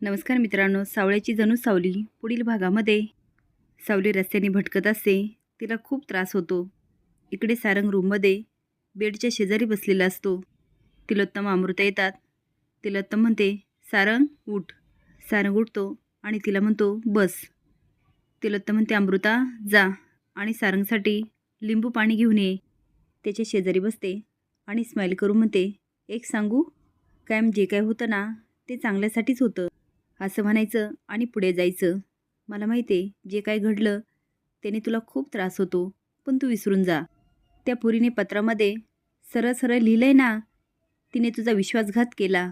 नमस्कार मित्रांनो सावळ्याची जणू सावली पुढील भागामध्ये. सावली रस्त्याने भटकत असते तिला खूप त्रास होतो. इकडे सारंग रूममध्ये बेडच्या शेजारी बसलेला असतो. तिलोत्तम अमृता येतात. तिलोत्तम म्हणते सारंग उठ. सारंग उठतो आणि तिला म्हणतो बस. तिलोत्तम म्हणते अमृता जा. आणि सारंगसाठी लिंबू पाणी घेऊन ये. त्याच्या शेजारी बसते आणि स्माईल करून म्हणते एक सांगू? कायम जे काय होतं ना ते चांगल्यासाठीच होतं. असं म्हणायचं आणि पुढे जायचं. मला माहिती आहे जे काय घडलं त्याने तुला खूप त्रास होतो पण तू विसरून जा. त्या पुरीने पत्रामध्ये सरळ सरळ लिहिलं आहे ना तिने तुझा विश्वासघात केला.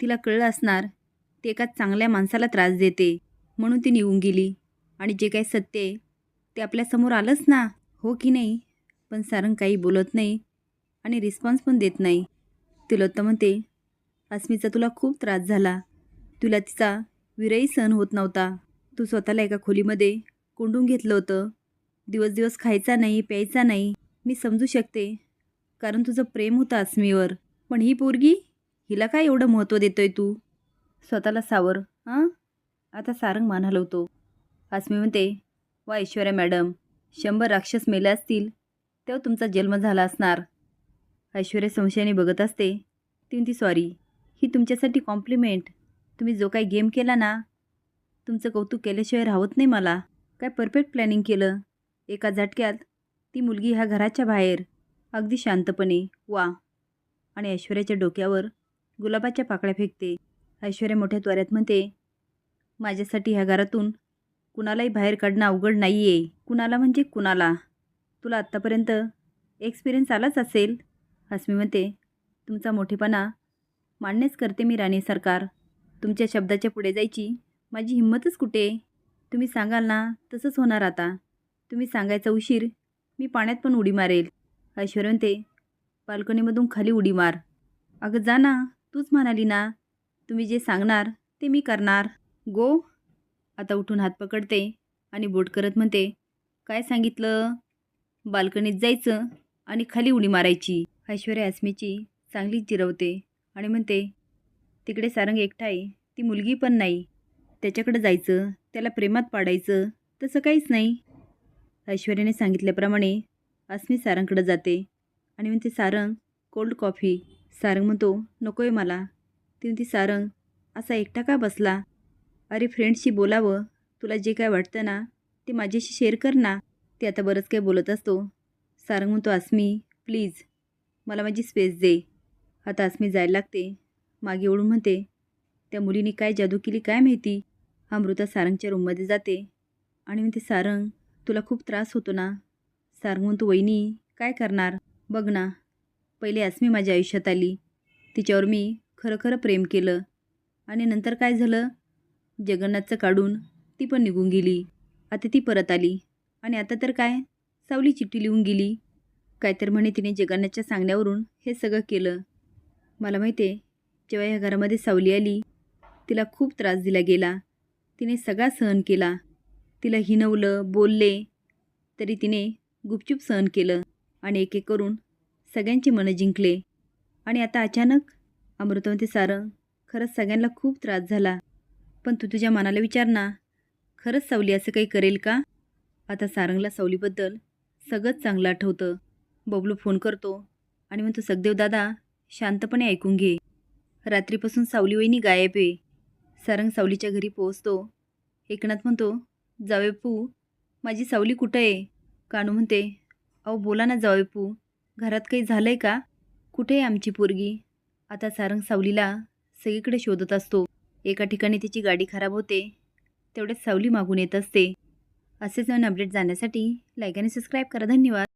तिला कळलं असणार ते एका चांगल्या माणसाला त्रास देते म्हणून ती निघून गेली. आणि जे काही सत्य आहे ते आपल्यासमोर आलंच ना हो की नाही? पण सारंग काही बोलत नाही आणि रिस्पॉन्स पण देत नाही. तिलोत्तम म्हणते अस्मीचा तुला खूप त्रास झाला. तुला तिचा विरही सहन होत नव्हता. तू स्वतःला एका खोलीमध्ये कोंडून घेतलं होतं. दिवस दिवस खायचा नाही प्यायचा नाही. मी समजू शकते कारण तुझं प्रेम होतं अस्मीवर. पण ही पोरगी हिला काय एवढं महत्त्व देतोय तू? स्वतःला सावर हां? आता सारंग मान हलवतो अस्मी म्हणते वा ऐश्वर्या मॅडम शंभर राक्षस मेले असतील तेव्हा तुमचा जन्म झाला असणार. ऐश्वर्या संशयाने बघत असते ती म्हणती सॉरी ही तुमच्यासाठी कॉम्प्लिमेंट. तुम्ही जो काही गेम केला ना तुमचं कौतुक केल्याशिवाय राहत नाही मला. काय परफेक्ट प्लॅनिंग केलं. एका झटक्यात ती मुलगी ह्या घराच्या बाहेर अगदी शांतपणे वा. आणि ऐश्वर्याच्या डोक्यावर गुलाबाच्या पाकळ्या फेकते. ऐश्वर्या मोठ्या त्वऱ्यात म्हणते माझ्यासाठी ह्या घरातून कुणालाही बाहेर काढणं अवघड नाही आहे कुणाला म्हणजे कुणाला? तुला आत्तापर्यंत एक्सपिरियन्स आलाच असेल. हसमी म्हणते तुमचा मोठेपणा मान्यच करते मी राणी सरकार तुमच्या शब्दाच्या पुढे जायची. माझी हिंमतच कुठे? तुम्ही सांगाल ना तसंच होणार आता. तुम्ही सांगायचा उशीर. मी पाण्यात पण उडी मारेल. ऐश्वर्य म्हणते बाल्कनीमधून खाली उडी मार. अगं जा ना तूच म्हणाली ना. तुम्ही जे सांगणार ते मी करणार. गो. आता उठून हात पकडते आणि बोट करत म्हणते काय सांगितलं? बाल्कनीत जायचं आणि खाली उडी मारायची. ऐश्वर्या अस्मीची चांगलीच जिरवते आणि म्हणते तिकडे सारंग एकटा आहे ती मुलगी पण नाही. त्याच्याकडे जायचं त्याला प्रेमात पाडायचं तसं काहीच नाही. ऐश्वर्याने सांगितल्याप्रमाणे अस्मी सारंगकडे जाते आणि म्हणते सारंग कोल्ड कॉफी. सारंग म्हणतो नको आहे मला. ती म्हणते सारंग असा एकटा का बसला? अरे फ्रेंडशी बोलावं तुला जे काय वाटतं ना ते माझ्याशी शेअर कर ना. ते आता बरंच काही बोलत असतो. सारंग म्हणतो अस्मी प्लीज मला माझी स्पेस दे. आता अस्मी जायला लागते. मागे ओढून म्हणते त्या मुलीने काय जादू केली काय माहिती? अमृता सारंगच्या रूममध्ये जाते. आणि म्हणते सारंग तुला खूप त्रास होतो ना? सारंग म्हणतो वहिनी काय करणार? बघ ना पहिले अस्मी माझ्या आयुष्यात आली. तिच्यावर मी खरं खरं प्रेम केलं. आणि नंतर काय झालं? जगन्नाथचं काढून ती पण निघून गेली. आता ती परत आली. आणि आता तर काय? सावली चिठ्ठी लिहून गेली. काय तर म्हणे तिने जगन्नाथच्या सांगण्यावरून हे सगळं केलं. मला माहिती आहे जेव्हा ह्या घरामध्ये सावली आली तिला खूप त्रास दिला गेला. तिने सगळा सहन केला. तिला हिनवलं बोलले तरी तिने गुपचूप सहन केलं आणि एक एक करून सगळ्यांची मनं जिंकले. आणि आता अचानक अमृतवंती सारं खरंच सगळ्यांना खूप त्रास झाला. पण तू तुझ्या मनाला विचार ना खरंच सावली असं काही करेल का? आता सारंगला सावलीबद्दल सगळंच चांगलं आठवतं. बबलू फोन करतो आणि म्हणतो सखदेव दादा शांतपणे ऐकून घे. रात्रीपासून सावली वहिनी गायब आहे. सारंग सावलीच्या घरी पोहोचतो. एकनाथ म्हणतो जावेपू माझी सावली कुठं आहे? कानू म्हणते अहो बोला ना जावेपू घरात काही झालं आहे का? कुठे आहे आमची पोरगी? आता सारंग सावलीला सगळीकडे शोधत असतो. एका ठिकाणी तिची गाडी खराब होते. तेवढ्यात सावली मागून येत असते. असेच नवीन अपडेट जाण्यासाठी लाईक आणि सबस्क्राईब करा. धन्यवाद.